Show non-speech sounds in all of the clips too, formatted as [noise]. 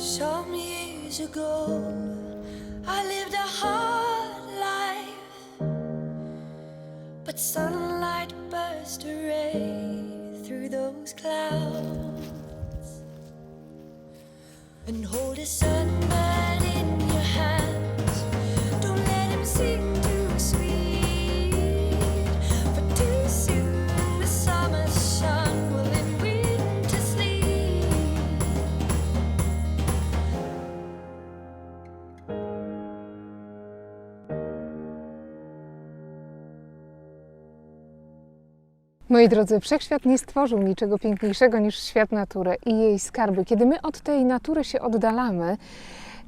Some years ago, I lived a hard life, but sunlight burst a ray through those clouds. And hold a sunman Moi drodzy, wszechświat nie stworzył niczego piękniejszego niż świat natury i jej skarby. Kiedy my od tej natury się oddalamy,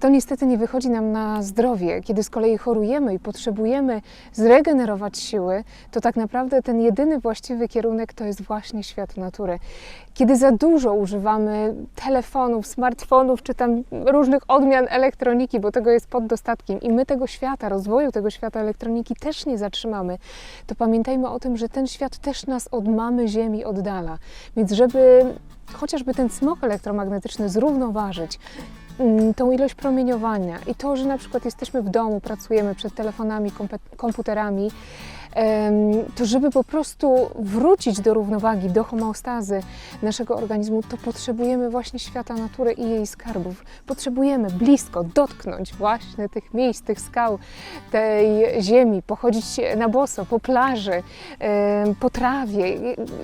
to niestety nie wychodzi nam na zdrowie. Kiedy z kolei chorujemy i potrzebujemy zregenerować siły, to tak naprawdę ten jedyny właściwy kierunek to jest właśnie świat natury. Kiedy za dużo używamy telefonów, smartfonów czy tam różnych odmian elektroniki, bo tego jest pod dostatkiem i my tego świata, rozwoju tego świata elektroniki też nie zatrzymamy, to pamiętajmy o tym, że ten świat też nas od mamy Ziemi oddala. Więc żeby chociażby ten smog elektromagnetyczny zrównoważyć, tą ilość promieniowania i to, że na przykład jesteśmy w domu, pracujemy przed telefonami, komputerami, to żeby po prostu wrócić do równowagi, do homeostazy naszego organizmu, to potrzebujemy właśnie świata natury i jej skarbów. Potrzebujemy blisko dotknąć właśnie tych miejsc, tych skał, tej ziemi, pochodzić na boso po plaży, po trawie,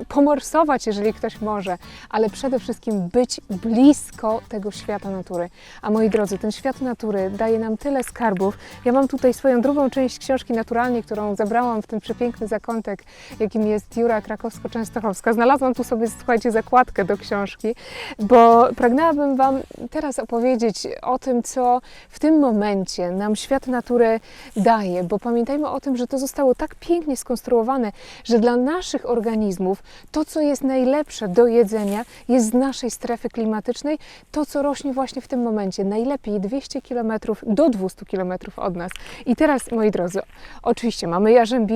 pomorsować, jeżeli ktoś może, ale przede wszystkim być blisko tego świata natury. A moi drodzy, ten świat natury daje nam tyle skarbów. Ja mam tutaj swoją drugą część książki Naturalnie, którą zabrałam w ten przepiękny zakątek, jakim jest Jura Krakowsko-Częstochowska. Znalazłam tu sobie, słuchajcie, zakładkę do książki, bo pragnęłabym Wam teraz opowiedzieć o tym, co w tym momencie nam świat natury daje, bo pamiętajmy o tym, że to zostało tak pięknie skonstruowane, że dla naszych organizmów to, co jest najlepsze do jedzenia, jest z naszej strefy klimatycznej, to, co rośnie właśnie w tym momencie, najlepiej 200 km do 200 km od nas. I teraz, moi drodzy, oczywiście mamy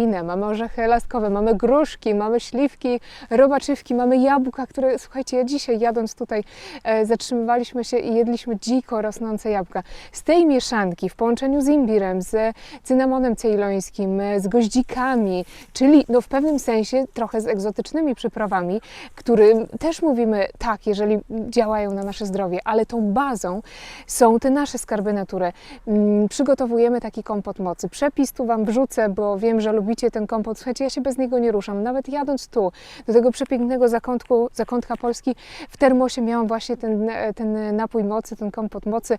jarzębinę, mamy orzechy laskowe, mamy gruszki, mamy śliwki, robaczywki, mamy jabłka, które, słuchajcie, ja dzisiaj jadąc tutaj, e, zatrzymywaliśmy się i jedliśmy dziko rosnące jabłka. Z tej mieszanki w połączeniu z imbirem, z cynamonem cejlońskim, e, z goździkami, czyli no w pewnym sensie trochę z egzotycznymi przyprawami, którym też mówimy tak, jeżeli działają na nasze zdrowie, ale tą bazą są te nasze skarby natury. Mm, Przygotowujemy taki kompot mocy. Przepis tu Wam wrzucę, bo wiem, że lubicie ten kompot. Słuchajcie, ja się bez niego nie ruszam. Nawet jadąc tu, do tego przepięknego zakątku, zakątka Polski, w termosie miałam właśnie ten, e, ten napój mocy, ten kompot mocy,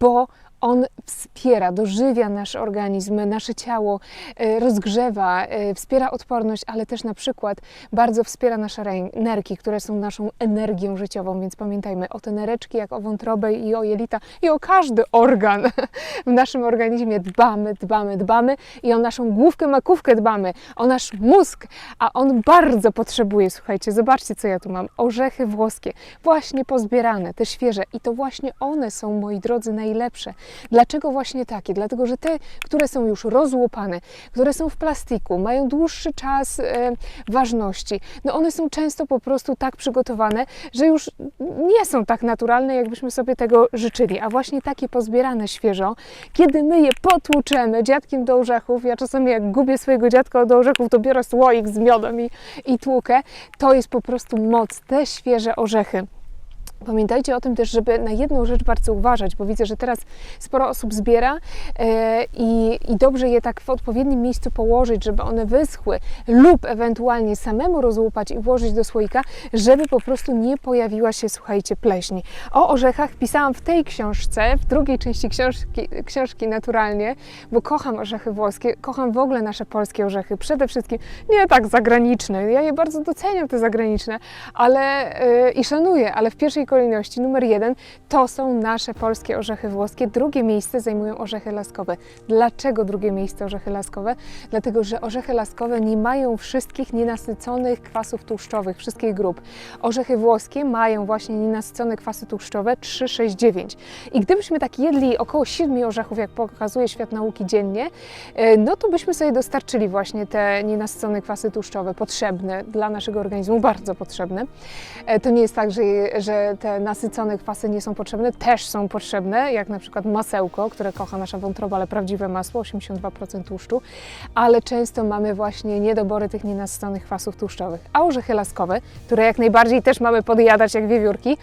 bo on wspiera, dożywia nasz organizm, nasze ciało, e, rozgrzewa, e, wspiera odporność, ale też na przykład bardzo wspiera nasze nerki, które są naszą energią życiową, więc pamiętajmy o te nereczki, jak o wątrobę i o jelita i o każdy organ [laughs] w naszym organizmie. Dbamy, dbamy, dbamy i o naszą główkę, makówkę dbamy, o nasz mózg, a on bardzo potrzebuje, słuchajcie, zobaczcie co ja tu mam, orzechy włoskie, właśnie pozbierane, te świeże. I to właśnie one są, moi drodzy, najlepsze. Dlaczego właśnie takie? Dlatego, że te, które są już rozłupane, które są w plastiku, mają dłuższy czas e, ważności, no one są często po prostu tak przygotowane, że już nie są tak naturalne, jakbyśmy sobie tego życzyli. A właśnie takie pozbierane świeżo, kiedy my je potłuczemy dziadkiem do orzechów, ja czasami jak gubię swojego dziadka do orzechów, to biorę słoik z miodem i, i tłukę, to jest po prostu moc, te świeże orzechy. Pamiętajcie o tym też, żeby na jedną rzecz bardzo uważać, bo widzę, że teraz sporo osób zbiera e, i, i dobrze je tak w odpowiednim miejscu położyć, żeby one wyschły, lub ewentualnie samemu rozłupać i włożyć do słoika, żeby po prostu nie pojawiła się, słuchajcie, pleśni. O orzechach pisałam w tej książce, w drugiej części książki, książki naturalnie, bo kocham orzechy włoskie, kocham w ogóle nasze polskie orzechy, przede wszystkim nie tak zagraniczne, ja je bardzo doceniam te zagraniczne, ale e, i szanuję, ale w pierwszej kolejności numer jeden to są nasze polskie orzechy włoskie. Drugie miejsce zajmują orzechy laskowe. Dlaczego drugie miejsce orzechy laskowe? Dlatego, że orzechy laskowe nie mają wszystkich nienasyconych kwasów tłuszczowych, wszystkich grup. Orzechy włoskie mają właśnie nienasycone kwasy tłuszczowe 3, 6, 9. I gdybyśmy tak jedli około 7 orzechów, jak pokazuje świat nauki dziennie, e, no to byśmy sobie dostarczyli właśnie te nienasycone kwasy tłuszczowe potrzebne dla naszego organizmu, bardzo potrzebne. E, To nie jest tak, że, że te nasycone kwasy nie są potrzebne, też są potrzebne, jak na przykład masełko, które kocha nasza wątroba, ale prawdziwe masło, 82% tłuszczu, ale często mamy właśnie niedobory tych nienasyconych kwasów tłuszczowych. A orzechy laskowe, które jak najbardziej też mamy podjadać jak wiewiórki,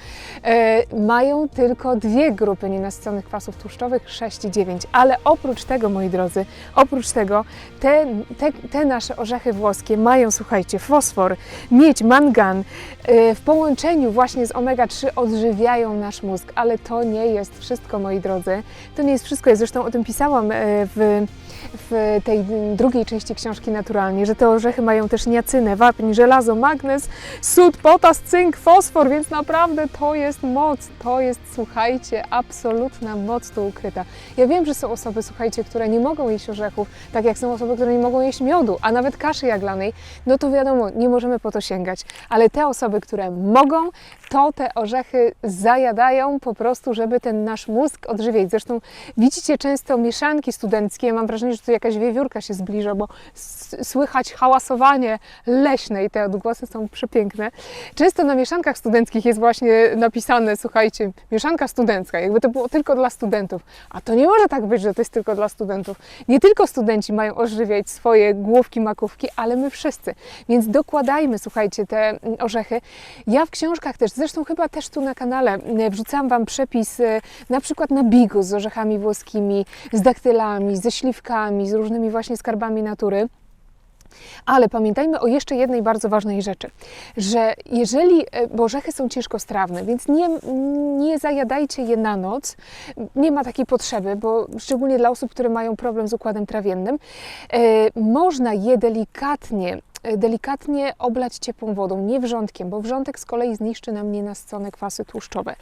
e, mają tylko dwie grupy nienasyconych kwasów tłuszczowych, 6 i 9. Ale oprócz tego, moi drodzy, oprócz tego, te, te, te nasze orzechy włoskie mają, słuchajcie, fosfor, miedź, mangan. e, W połączeniu właśnie z omega-3 odżywiają nasz mózg, ale to nie jest wszystko, moi drodzy. To nie jest wszystko. Ja zresztą o tym pisałam e, w w tej drugiej części książki naturalnie, że te orzechy mają też niacynę, wapń, żelazo, magnez, sód, potas, cynk, fosfor, więc naprawdę to jest moc, to jest, słuchajcie, absolutna moc tu ukryta. Ja wiem, że są osoby, słuchajcie, które nie mogą jeść orzechów, tak jak są osoby, które nie mogą jeść miodu, a nawet kaszy jaglanej, no to wiadomo, nie możemy po to sięgać, ale te osoby, które mogą, to te orzechy zajadają po prostu, żeby ten nasz mózg odżywiać. Zresztą widzicie często mieszanki studenckie, mam wrażenie, że tu jakaś wiewiórka się zbliża, bo słychać hałasowanie leśne i te odgłosy są przepiękne. Często na mieszankach studenckich jest właśnie napisane, słuchajcie, mieszanka studencka, jakby to było tylko dla studentów. A to nie może tak być, że to jest tylko dla studentów. Nie tylko studenci mają odżywiać swoje główki, makówki, ale my wszyscy. Więc dokładajmy, słuchajcie, te orzechy. Ja w książkach też, zresztą chyba też tu na kanale mm, wrzucałam Wam przepis e, na przykład na bigos z orzechami włoskimi, z daktylami, ze śliwkami, z różnymi właśnie skarbami natury. Ale pamiętajmy o jeszcze jednej bardzo ważnej rzeczy, że jeżeli, e, orzechy są ciężkostrawne, więc nie, nie zajadajcie je na noc, nie ma takiej potrzeby, bo szczególnie dla osób, które mają problem z układem trawiennym, e, można je delikatnie e, delikatnie oblać ciepłą wodą, nie wrzątkiem, bo wrzątek z kolei zniszczy nam nienasycone kwasy tłuszczowe.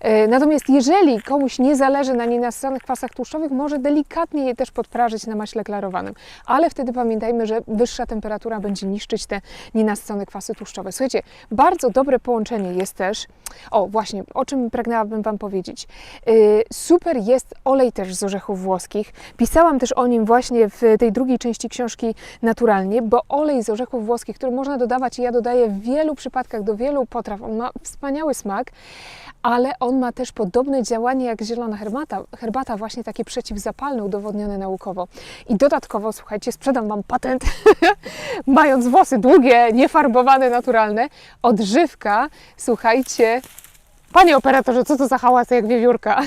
E, Natomiast jeżeli komuś nie zależy na nienasyconych kwasach tłuszczowych, może delikatnie je też podprażyć na maśle klarowanym. Ale wtedy pamiętajmy, że wyższa temperatura będzie niszczyć te nienasycone kwasy tłuszczowe. Słuchajcie, bardzo dobre połączenie jest też, o właśnie, o czym pragnęłabym Wam powiedzieć. Y, Super jest olej też z orzechów włoskich. Pisałam też o nim właśnie w tej drugiej części książki naturalnie, bo olej z orzechów włoskich, który można dodawać. I ja dodaję w wielu przypadkach do wielu potraw, on ma wspaniały smak, ale on ma też podobne działanie jak zielona herbata, herbata właśnie takie przeciwzapalne, udowodnione naukowo. I dodatkowo, słuchajcie, sprzedam Wam patent, [laughs] mając włosy długie, niefarbowane, naturalne, odżywka, słuchajcie, Panie operatorze, co to za hałas jak wiewiórka?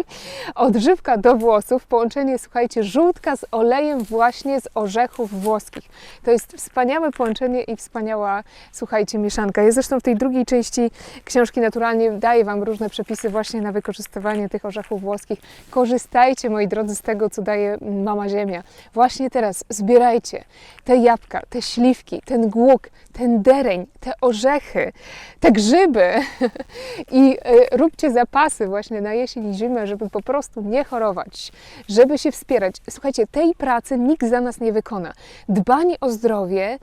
[laughs] Odżywka do włosów, połączenie, słuchajcie, żółtka z olejem właśnie z orzechów włoskich. To jest wspaniałe połączenie i wspaniała, słuchajcie, mieszanka. Ja zresztą w tej drugiej części książki naturalnie daję Wam różne przepisy właśnie na wykorzystywanie tych orzechów włoskich. Korzystajcie, moi drodzy, z tego, co daje Mama Ziemia. Właśnie teraz zbierajcie te jabłka, te śliwki, ten głuk, ten dereń, te orzechy, te grzyby [laughs] i y, róbcie zapasy właśnie na jesień i zimę, żeby po prostu nie chorować, żeby się wspierać. Słuchajcie, tej pracy nikt za nas nie wykona. Dbanie o zdrowie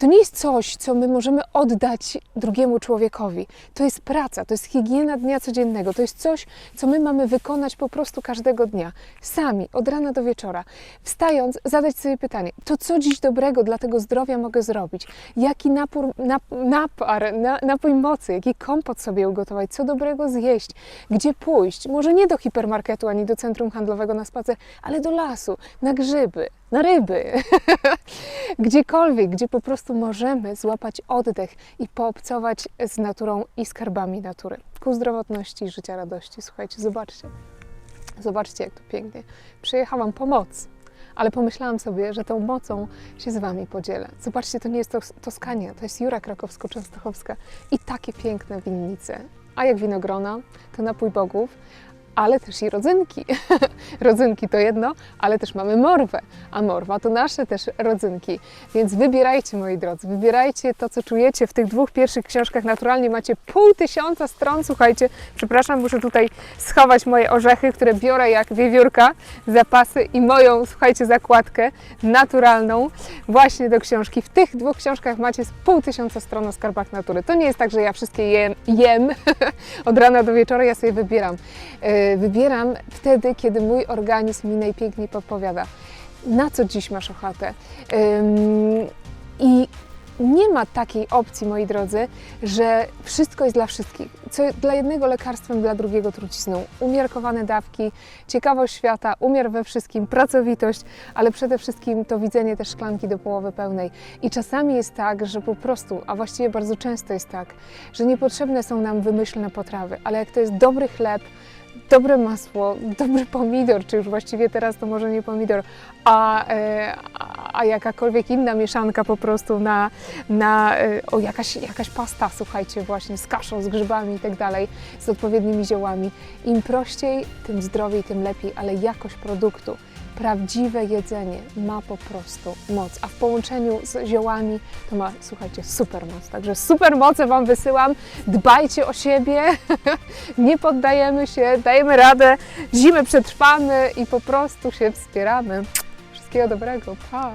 to nie jest coś, co my możemy oddać drugiemu człowiekowi. To jest praca, to jest higiena dnia codziennego, to jest coś, co my mamy wykonać po prostu każdego dnia. Sami, od rana do wieczora. Wstając, zadać sobie pytanie, to co dziś dobrego dla tego zdrowia mogę zrobić? Jaki napór, nap, napar, na, napój mocy, jaki kompot sobie ugotować, co dobrego zjeść, gdzie pójść? Może nie do hipermarketu ani do centrum handlowego na spacer, ale do lasu, na grzyby, na ryby, [laughs] gdziekolwiek, gdzie po prostu możemy złapać oddech i poobcować z naturą i skarbami natury. Ku zdrowotności życia radości. Słuchajcie, zobaczcie. Zobaczcie, jak to pięknie. Przyjechałam po moc, ale pomyślałam sobie, że tą mocą się z Wami podzielę. Zobaczcie, to nie jest Tos- Toskania, to jest Jura Krakowsko-Częstochowska i takie piękne winnice. A jak winogrona, to napój bogów, ale też i rodzynki. [laughs] rodzynki to jedno, ale też mamy morwę, a morwa to nasze też rodzynki. Więc wybierajcie, moi drodzy, wybierajcie to, co czujecie w tych dwóch pierwszych książkach. Naturalnie macie pół tysiąca stron, słuchajcie, przepraszam, muszę tutaj schować moje orzechy, które biorę jak wiewiórka, zapasy i moją, słuchajcie, zakładkę naturalną właśnie do książki. W tych dwóch książkach macie pół tysiąca stron o skarbach natury. To nie jest tak, że ja wszystkie jem, jem [laughs] od rana do wieczora, ja sobie wybieram. Yy, Wybieram wtedy, kiedy mój organizm mi najpiękniej podpowiada, na co dziś masz ochotę. I nie ma takiej opcji, moi drodzy, że wszystko jest dla wszystkich. Co dla jednego lekarstwem, dla drugiego trucizną. Umiarkowane dawki, ciekawość świata, umiar we wszystkim, pracowitość, ale przede wszystkim to widzenie też szklanki do połowy pełnej. I czasami jest tak, że po prostu, a właściwie bardzo często jest tak, że niepotrzebne są nam wymyślne potrawy, ale jak to jest dobry chleb, dobre masło, dobry pomidor, czy już właściwie teraz to może nie pomidor, a, e, a- jakakolwiek inna mieszanka po prostu na, na e, o jakaś, jakaś pasta, słuchajcie, właśnie z kaszą, z grzybami i tak dalej, z odpowiednimi ziołami. Im prościej, tym zdrowiej, tym lepiej, ale jakość produktu, prawdziwe jedzenie ma po prostu moc, a w połączeniu z ziołami to ma, słuchajcie, super moc. Także super moce Wam wysyłam. Dbajcie o siebie, [laughs] nie poddajemy się, dajemy radę, zimę przetrwamy i po prostu się wspieramy. Wszystkiego dobrego, pa!